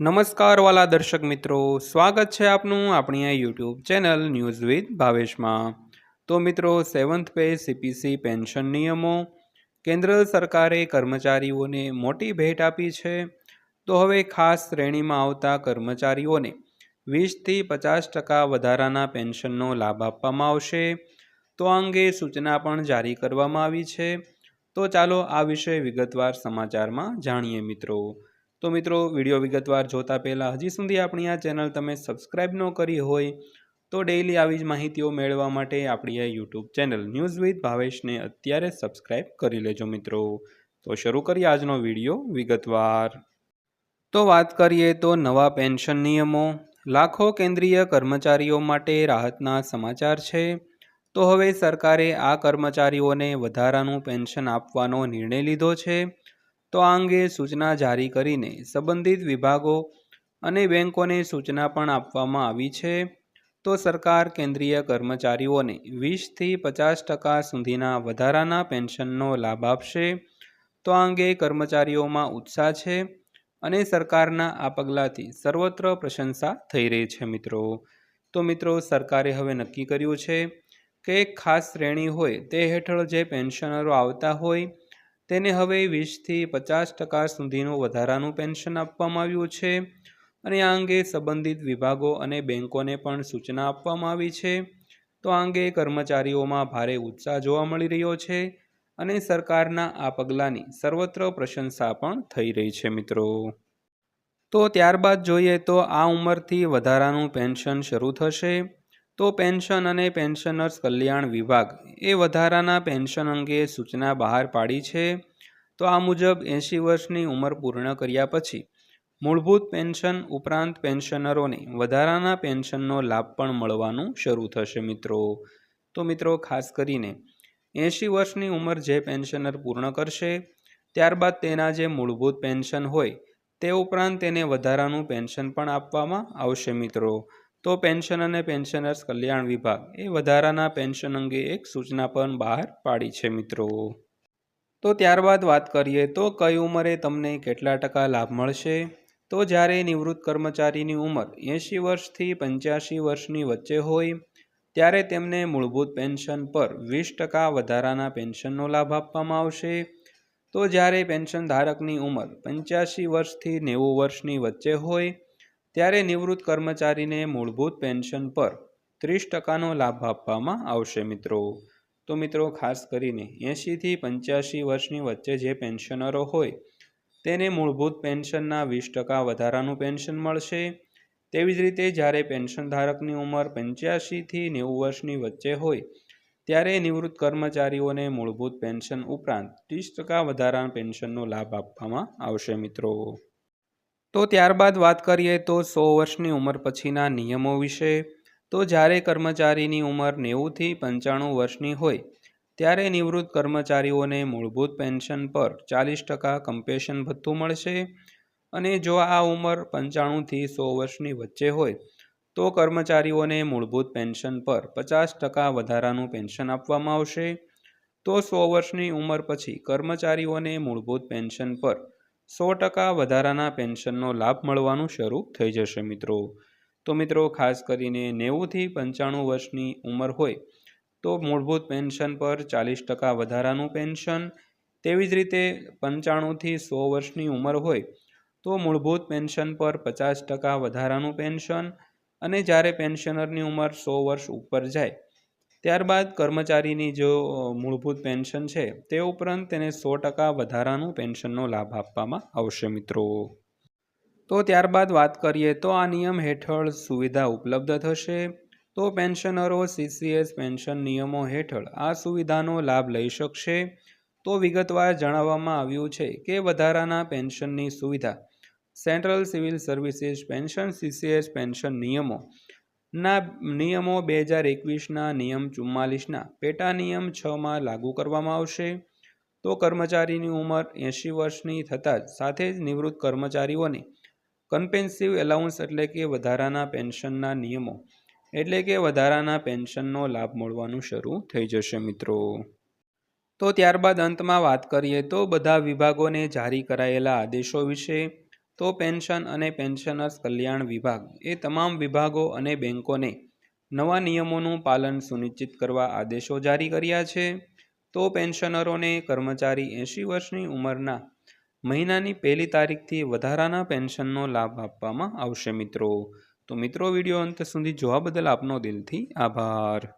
નમસ્કાર વાલા દર્શક મિત્રો, સ્વાગત છે આપનું આપણી આ યુટ્યુબ ચેનલ ન્યૂઝ વિથ ભાવેશમાં. તો મિત્રો સેવન્થ પે સીપીસી પેન્શન નિયમો. કેન્દ્ર સરકારે કર્મચારીઓને મોટી ભેટ આપી છે. તો હવે ખાસ શ્રેણીમાં આવતા કર્મચારીઓને વીસથી પચાસ ટકા વધારાના પેન્શનનો લાભ આપવામાં આવશે. તો આ અંગે સૂચના પણ જારી કરવામાં આવી છે. તો ચાલો આ વિશે વિગતવાર સમાચારમાં જાણીએ મિત્રો. તો મિત્રો, વીડિયો વિગતવાર જોતા પહેલાં હજી સુધી આપણી આ ચેનલ તમે સબસ્ક્રાઈબ ન કરી હોય તો ડેઈલી આવી જ માહિતીઓ મેળવવા માટે આપણી આ યુટ્યુબ ચેનલ ન્યૂઝ વિથ ભાવેશને અત્યારે સબસ્ક્રાઈબ કરી લેજો મિત્રો. તો શરૂ કરીએ આજનો વીડિયો વિગતવાર. તો વાત કરીએ તો નવા પેન્શન નિયમો. લાખો કેન્દ્રીય કર્મચારીઓ માટે રાહતના સમાચાર છે. તો હવે સરકારે આ કર્મચારીઓને વધારાનું પેન્શન આપવાનો નિર્ણય લીધો છે. તો આ અંગે સૂચના જારી કરીને સંબંધિત વિભાગો અને બેંકોને સૂચના પણ આપવામાં આવી છે. તો સરકાર કેન્દ્રીય કર્મચારીઓને વીસથી પચાસ ટકા સુધીના વધારાના પેન્શનનો લાભ આપશે. તો આ અંગે કર્મચારીઓમાં ઉત્સાહ છે અને સરકારના આ પગલાંથી સર્વત્ર પ્રશંસા થઈ રહી છે મિત્રો. તો મિત્રો, સરકારે હવે નક્કી કર્યું છે કે એક ખાસ શ્રેણી હોય તે હેઠળ જે પેન્શનરો આવતા હોય તેને હવે વીસથી પચાસ ટકા સુધીનું વધારાનું પેન્શન આપવામાં આવ્યું છે અને આ અંગે સંબંધિત વિભાગો અને બેંકોને પણ સૂચના આપવામાં આવી છે. તો આ અંગે કર્મચારીઓમાં ભારે ઉત્સાહ જોવા મળી રહ્યો છે અને સરકારના આ પગલાંની સર્વત્ર પ્રશંસા પણ થઈ રહી છે મિત્રો. તો ત્યારબાદ જોઈએ તો આ ઉંમરથી વધારાનું પેન્શન શરૂ થશે. તો પેન્શન અને પેન્શનર્સ કલ્યાણ વિભાગ એ વધારાના પેન્શન અંગે સૂચના બહાર પાડી છે. તો આ મુજબ એંશી વર્ષની ઉંમર પૂર્ણ કર્યા પછી મૂળભૂત પેન્શન ઉપરાંત પેન્શનરોને વધારાના પેન્શનનો લાભ પણ મળવાનું શરૂ થશે મિત્રો. તો મિત્રો ખાસ કરીને એંશી વર્ષની ઉંમર જે પેન્શનર પૂર્ણ કરશે, ત્યારબાદ તેના જે મૂળભૂત પેન્શન હોય તે ઉપરાંત તેને વધારાનું પેન્શન પણ આપવામાં આવશે મિત્રો. તો પેન્શન અને પેન્શનર્સ કલ્યાણ વિભાગ એ વધારાના પેન્શન અંગે એક સૂચના પણ બહાર પાડી છે મિત્રો. તો ત્યારબાદ વાત કરીએ તો કઈ ઉંમરે તમને કેટલા ટકા લાભ મળશે? તો જ્યારે નિવૃત્ત કર્મચારીની ઉંમર એંશી વર્ષથી પંચ્યાસી વર્ષની વચ્ચે હોય, ત્યારે તેમને મૂળભૂત પેન્શન પર વીસ ટકા વધારાના પેન્શનનો લાભ આપવામાં આવશે. તો જ્યારે પેન્શન ધારકની ઉંમર પંચ્યાસી વર્ષથી નેવું વર્ષની વચ્ચે હોય ત્યારે નિવૃત્ત કર્મચારીને મૂળભૂત પેન્શન પર ત્રીસ ટકાનો લાભ આપવામાં આવશે મિત્રો. તો મિત્રો, ખાસ કરીને એંશીથી પંચ્યાસી વર્ષની વચ્ચે જે પેન્શનરો હોય, તેને મૂળભૂત પેન્શનના વીસ ટકા વધારાનું પેન્શન મળશે. તેવી જ રીતે જ્યારે પેન્શન ધારકની ઉંમર પંચ્યાસીથી નેવું વર્ષની વચ્ચે હોય, ત્યારે નિવૃત્ત કર્મચારીઓને મૂળભૂત પેન્શન ઉપરાંત ત્રીસ ટકા વધારાના પેન્શનનો લાભ આપવામાં આવશે મિત્રો. તો ત્યારબાદ વાત કરીએ તો સો વર્ષની ઉંમર પછીના નિયમો વિશે. તો જ્યારે કર્મચારીની ઉંમર નેવુંથી પંચાણું વર્ષની હોય, ત્યારે નિવૃત્ત કર્મચારીઓને મૂળભૂત પેન્શન પર ચાલીસ ટકા કમ્પેશન ભથ્થું મળશે. અને જો આ ઉંમર પંચાણુંથી સો વર્ષની વચ્ચે હોય, તો કર્મચારીઓને મૂળભૂત પેન્શન પર પચાસ ટકા વધારાનું પેન્શન આપવામાં આવશે. તો સો વર્ષની ઉંમર પછી કર્મચારીઓને મૂળભૂત પેન્શન પર સો ટકા વધારાના પેન્શનનો લાભ મળવાનું શરૂ થઈ જશે મિત્રો. તો મિત્રો, ખાસ કરીને નેવુંથી પંચાણું વર્ષની ઉંમર હોય, તો મૂળભૂત પેન્શન પર ચાલીસ ટકા વધારાનું પેન્શન, તેવી જ રીતે પંચાણુંથી સો વર્ષની ઉંમર હોય, તો મૂળભૂત પેન્શન પર પચાસ ટકા વધારાનું પેન્શન અને જ્યારે પેન્શનરની ઉંમર સો વર્ષ ઉપર જાય ત્યારબાદ કર્મચારીની જો મૂળભૂત પેન્શન છે, તે ઉપરાંત તેને સો ટકા વધારાનું પેન્શનનો લાભ આપવામાં આવશે મિત્રો. તો ત્યારબાદ વાત કરીએ તો આ નિયમ હેઠળ સુવિધા ઉપલબ્ધ થશે. તો પેન્શનરો સીસીએસ પેન્શન નિયમો હેઠળ આ સુવિધાનો લાભ લઈ શકશે. તો વિગતવાર જણાવવામાં આવ્યું છે કે વધારાના પેન્શનની સુવિધા central civil services pension, CCS pension નિયમો ના, નિયમો બે હજાર એકવીસના નિયમ ચુમ્માલીસના પેટા નિયમ છમાં લાગુ કરવામાં આવશે. તો કર્મચારીની ઉંમર એંશી વર્ષની થતાં જ સાથે જ નિવૃત્ત કર્મચારીઓને કન્પેન્સિવ એલાઉન્સ એટલે કે વધારાના પેન્શનના નિયમો એટલે કે વધારાના પેન્શનનો લાભ મળવાનું શરૂ થઈ જશે મિત્રો. તો ત્યારબાદ અંતમાં વાત કરીએ તો બધા વિભાગોને જારી કરાયેલા આદેશો વિશે. તો પેન્શન અને પેન્શનર્સ કલ્યાણ વિભાગ એ તમામ વિભાગો અને બેંકોને નવા નિયમોનું પાલન સુનિશ્ચિત કરવા આદેશો જારી કર્યા છે. તો પેન્શનરોને કર્મચારી એંશી વર્ષની ઉંમરના મહિનાની પહેલી તારીખથી વધારાના પેન્શનનો લાભ આપવામાં આવશે મિત્રો. તો મિત્રો, વીડિયો અંત સુધી જોવા બદલ આપનો દિલથી આભાર.